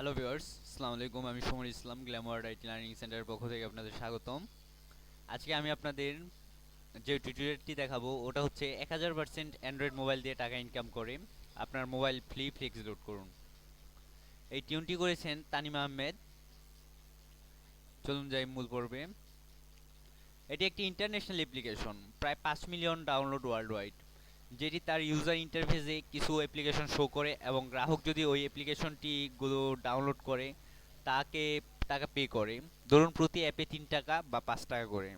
Hello viewers আসসালামু আলাইকুম আমি Samar Islam glamour IT learning সেন্টারের পক্ষ থেকে আপনাদের স্বাগতম। আজকে আমি আপনাদের যে টিউটোরিয়ালটি দেখাবো, ওটা হচ্ছে এক হাজার পার্সেন্ট অ্যান্ড্রয়েড মোবাইল দিয়ে টাকা ইনকাম করে আপনার মোবাইল ফ্রি ফ্লেক্স লোড করুন। এই টিউনটি করেছেন তানিম আহমেদ। চলুন যাই মূল পর্বে। এটি একটি ইন্টারন্যাশনাল অ্যাপ্লিকেশন প্রায় পাঁচ মিলিয়ন ডাউনলোড ওয়ার্ল্ড ওয়াইড যেটি তার ইউজার ইন্টারফেসে কিছু অ্যাপ্লিকেশন শো করে এবং গ্রাহক যদি ওই অ্যাপ্লিকেশনটি গুলো ডাউনলোড করে, তাকে টাকা পে করে। ধরুন প্রতি অ্যাপে তিন টাকা বা পাঁচ টাকা করে।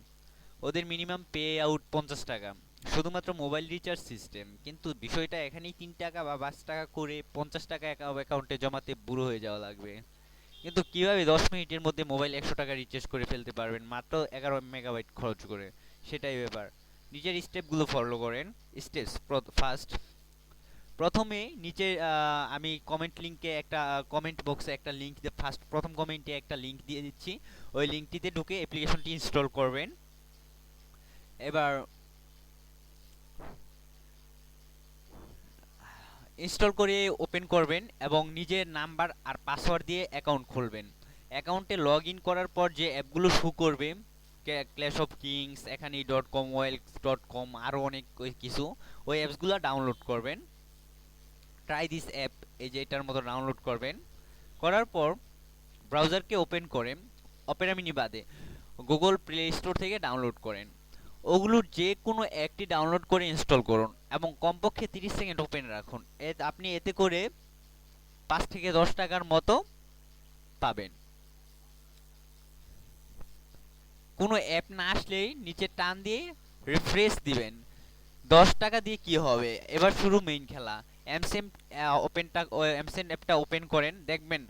ওদের মিনিমাম পে আউট পঞ্চাশ টাকা। শুধুমাত্র মোবাইল রিচার্জ সিস্টেম কিন্তু বিষয়টা এখানেই তিন টাকা বা পাঁচ টাকা করে পঞ্চাশ টাকা অ্যাকাউন্টে জমাতে বুড়ো হয়ে যাওয়া লাগবে। কিন্তু কীভাবে দশ মিনিটের মধ্যে মোবাইল একশো টাকা রিচার্জ করে ফেলতে পারবেন? মাত্র এগারো মেগাবাইট খরচ করে। সেটাই ব্যাপার। নিজের স্টেপগুলো ফলো করেন স্টেপস ফার্স্ট প্রথমে নিচে আমি কমেন্ট লিংকে একটা কমেন্ট বক্সে একটা লিংক ফার্স্ট প্রথম কমেন্টে একটা লিংক দিয়ে দিচ্ছি। ওই লিংকটিতে ঢুকে অ্যাপ্লিকেশনটি ইনস্টল করবেন। এবার ইনস্টল করে ওপেন করবেন এবং নিজের নাম্বার আর পাসওয়ার্ড দিয়ে অ্যাকাউন্ট খুলবেন। অ্যাকাউন্টে লগ ইন করার পর যে অ্যাপগুলো শু করবে ক্ল্যাশ অফ কিংস এখানে dot com Wales dot com আরও অনেক কিছু। ওই অ্যাপসগুলো ডাউনলোড করবেন। ট্রাই দিস অ্যাপ এই যে এটার মতো ডাউনলোড করবেন। করার পর ব্রাউজারকে ওপেন করে অপেরা মিনি বাদে গুগল প্লে স্টোর থেকে ডাউনলোড করেন। ওগুলোর যে কোনো একটি ডাউনলোড করে ইনস্টল করুন এবং কমপক্ষে তিরিশ সেকেন্ড ওপেন রাখুন। এ আপনি এতে করে পাঁচ থেকে দশ টাকার মতো পাবেন। কোনো অ্যাপ না আসলেই নিচে টান দিয়ে রিফ্রেশ দিবেন। দশ টাকা দিয়ে কি হবে? এবার শুরু মেইন খেলা। এমসেম ওপেনটা এমসেন অ্যাপটা ওপেন করেন, দেখবেন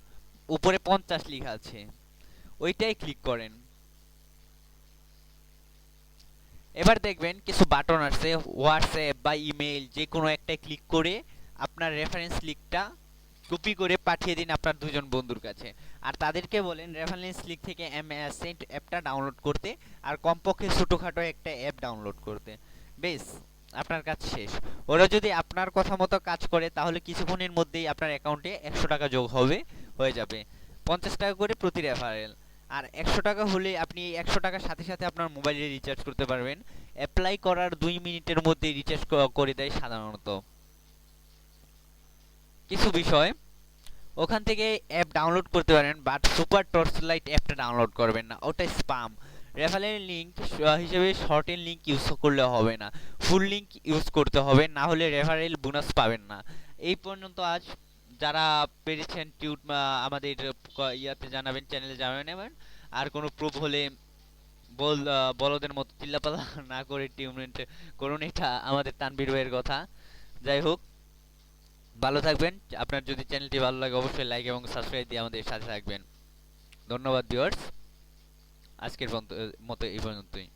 উপরে পঞ্চাশ লেখা আছে। ওইটাই ক্লিক করেন। এবার দেখবেন কিছু বাটন আছে হোয়াটসঅ্যাপ বা ইমেল যে কোনো একটা ক্লিক করে আপনার রেফারেন্স লিঙ্কটা কপি করে পাঠিয়ে দিন আপনার দুজন বন্ধুর কাছে। আর তাদেরকে বলেন রেফারেন্স লিঙ্ক থেকে এম সেন্ট অ্যাপটা ডাউনলোড করতে আর কমপক্ষে ছোটোখাটো একটা অ্যাপ ডাউনলোড করতে। বেশ, আপনার কাজ শেষ। ওরা যদি আপনার কথা মতো কাজ করে, তাহলে কিছুক্ষণের মধ্যেই আপনার অ্যাকাউন্টে একশো টাকা যোগ হবে, হয়ে যাবে। পঞ্চাশ টাকা করে প্রতি রেফারেল আর একশো টাকা হলে আপনি একশো টাকার সাথে সাথে আপনার মোবাইলে রিচার্জ করতে পারবেন। অ্যাপ্লাই করার দুই মিনিটের মধ্যে রিচার্জ করে দেয় সাধারণত। কিছু বিষয়। ওখান থেকে অ্যাপ ডাউনলোড করতে পারেন বাট সুপার টর্চ লাইট অ্যাপটা ডাউনলোড করবেন না। ওটা স্পাম রেফারেল লিঙ্ক হিসেবে শর্টেন লিঙ্ক ইউজ করলে হবে না। ফুল লিঙ্ক ইউজ করতে হবে, না হলে রেফারেল বোনাস পাবেন না। এই পর্যন্ত আজ যারা পেরেছেন টিউট আমাদের ইয়াতে জানাবেন চ্যানেলে জানাবেন এবার। আর কোনো প্রুফ হলে বল বলদের মতো চিল্লাপালা না করে টিউমেন্ট করুন, এটা আমাদের তানবীর ভাইয়ের কথা। যাই হোক ভালো থাকবেন। আপনার যদি চ্যানেলটি ভালো লাগে, অবশ্যই লাইক এবং সাবস্ক্রাইব দিয়ে আমাদের সাথে থাকবেন। ধন্যবাদ ভিউয়ার্স আজকের মতো এই পর্যন্তই।